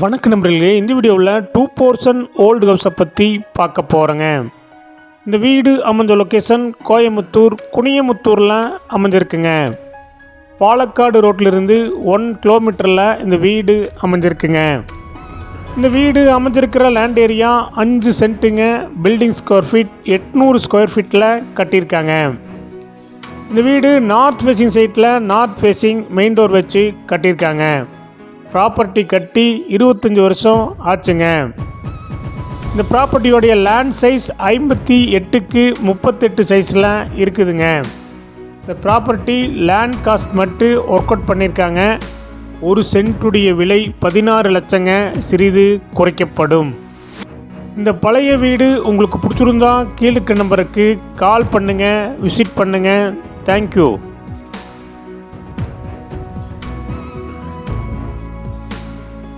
வணக்க நம்பர்களே இந்த வீடியோவில் டூ போர்ஷன் ஓல்டு ஹவுஸை பற்றி பார்க்க போகிறேங்க இந்த வீடு அமைஞ்ச லொக்கேஷன் கோயமுத்தூர் குனியமுத்தூரில் அமைஞ்சிருக்குங்க. பாலக்காடு ரோட்டிலிருந்து ஒன் கிலோமீட்டரில் இந்த வீடு அமைஞ்சிருக்குங்க. இந்த வீடு அமைஞ்சிருக்கிற லேண்ட் ஏரியா அஞ்சு சென்ட்டுங்க பில்டிங் ஸ்கொயர் ஃபீட் எட்நூறு ஸ்கொயர் ஃபீட்டில் கட்டியிருக்காங்க. இந்த வீடு நார்த் ஃபேஸிங் சைட்டில் நார்த் ஃபேஸிங் மெயின் டோர் வச்சு கட்டியிருக்காங்க. ப்ராப்பர்ட்டி கட்டி இருபத்தஞ்சி வருஷம் ஆச்சுங்க. இந்த ப்ராப்பர்ட்டியோடைய லேண்ட் சைஸ் ஐம்பத்தி எட்டுக்கு முப்பத்தெட்டு சைஸில் இருக்குதுங்க. இந்த ப்ராப்பர்ட்டி லேண்ட் காஸ்ட் மட்டும் ஒர்க் அவுட் பண்ணியிருக்காங்க. ஒரு சென்ட்டுடைய விலை பதினாறு லட்சங்க சிறிது குறைக்கப்படும். இந்த பழைய வீடு உங்களுக்கு பிடிச்சிருந்தா கீழுக்கு நம்பருக்கு கால் பண்ணுங்கள் விசிட் பண்ணுங்கள் தேங்க்யூ